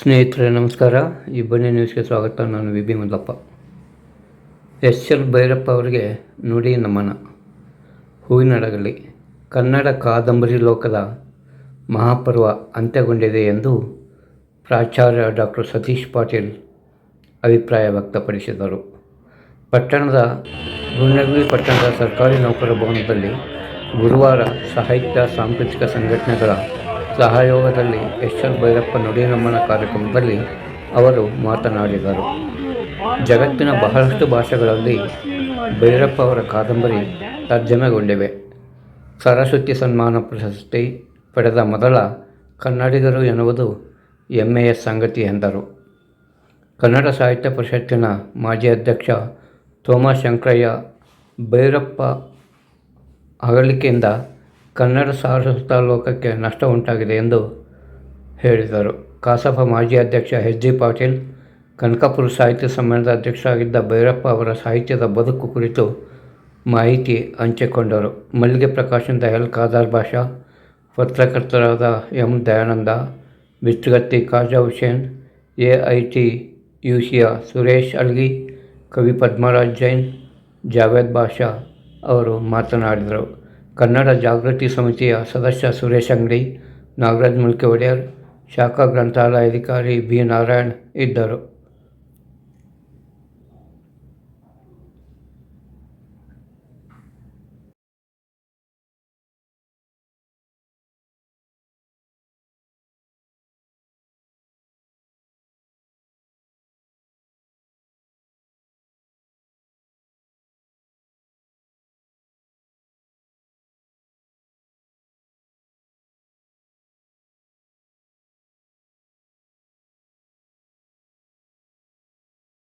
ಸ್ನೇಹಿತರೆ, ನಮಸ್ಕಾರ. ಈ ಬನ್ನಿ ನ್ಯೂಸ್ಗೆ ಸ್ವಾಗತ. ನಾನು V B Mallappa S. L. Bhyrappa ಅವರಿಗೆ ನುಡಿ ನಮನ. ಹೂವಿನಡಗಲಿ ಕನ್ನಡ ಕಾದಂಬರಿ ಲೋಕದ ಮಹಾಪರ್ವ ಅಂತ್ಯಗೊಂಡಿದೆ ಎಂದು ಪ್ರಾಚಾರ್ಯ ಡಾಕ್ಟರ್ ಸತೀಶ್ ಪಾಟೀಲ್ ಅಭಿಪ್ರಾಯ ವ್ಯಕ್ತಪಡಿಸಿದರು. ಪಟ್ಟಣದ ಗುಂಡಗಲಿ ಪಟ್ಟಣದ ಸರ್ಕಾರಿ ನೌಕರ ಭವನದಲ್ಲಿ ಗುರುವಾರ ಸಾಹಿತ್ಯ ಸಾಂಸ್ಕೃತಿಕ ಸಂಘಟನೆಗಳ ಸಹಯೋಗದಲ್ಲಿ ಎಸ್ ಎಲ್ ಭೈರಪ್ಪ ನುಡಿ ನಮನ ಕಾರ್ಯಕ್ರಮದಲ್ಲಿ ಅವರು ಮಾತನಾಡಿದರು. ಜಗತ್ತಿನ ಬಹಳಷ್ಟು ಭಾಷೆಗಳಲ್ಲಿ ಭೈರಪ್ಪ ಅವರ ಕಾದಂಬರಿ ತರ್ಜಮೆಗೊಂಡಿವೆ. ಸರಸ್ವತಿ ಸನ್ಮಾನ ಪ್ರಶಸ್ತಿ ಪಡೆದ ಮೊದಲ ಕನ್ನಡಿಗರು ಎನ್ನುವುದು ಹೆಮ್ಮೆಯ ಸಂಗತಿ ಎಂದರು. ಕನ್ನಡ ಸಾಹಿತ್ಯ ಪರಿಷತ್ತಿನ ಮಾಜಿ ಅಧ್ಯಕ್ಷ ತೋಮ ಶಂಕರಯ್ಯ ಭೈರಪ್ಪ ಅಗಲಿಕೆಯಿಂದ ಕನ್ನಡ ಸಾರಸ್ವತ ಲೋಕಕ್ಕೆ ನಷ್ಟ ಉಂಟಾಗಿದೆ ಎಂದು ಹೇಳಿದರು. ಕಸಾಪ ಮಾಜಿ ಅಧ್ಯಕ್ಷ ಎಚ್ ಜಿ ಪಾಟೀಲ್, ಕನಕಪುರ ಸಾಹಿತ್ಯ ಸಮ್ಮೇಳನದ ಅಧ್ಯಕ್ಷರಾಗಿದ್ದ ಭೈರಪ್ಪ ಅವರ ಸಾಹಿತ್ಯದ ಬದುಕು ಕುರಿತು ಮಾಹಿತಿ ಹಂಚಿಕೊಂಡರು. ಮಲ್ಲಿಗೆ ಪ್ರಕಾಶನದ ಎಲ್. ಖಾದಾರ್ ಭಾಷಾ, ಪತ್ರಕರ್ತರಾದ M. Dayanand, Bichugatti Khaja Hussain A. I. T. U. Suresh Algi ಕವಿ ಪದ್ಮರಾಜ್ ಜೈನ್, ಜಾವೇದ್ ಭಾಷಾ ಅವರು ಮಾತನಾಡಿದರು. ಕನ್ನಡ ಜಾಗೃತಿ ಸಮಿತಿಯ ಸದಸ್ಯ ಸುರೇಶ್ ಅಂಗಡಿ ನಾಗರಾಜ್ ಮುಲ್ಕೆ ಒಡೆಯರ್ ಶಾಖಾ ಗ್ರಂಥಾಲಯಾಧಿಕಾರಿ ಬಿ ನಾರಾಯಣ್ ಇದ್ದರು.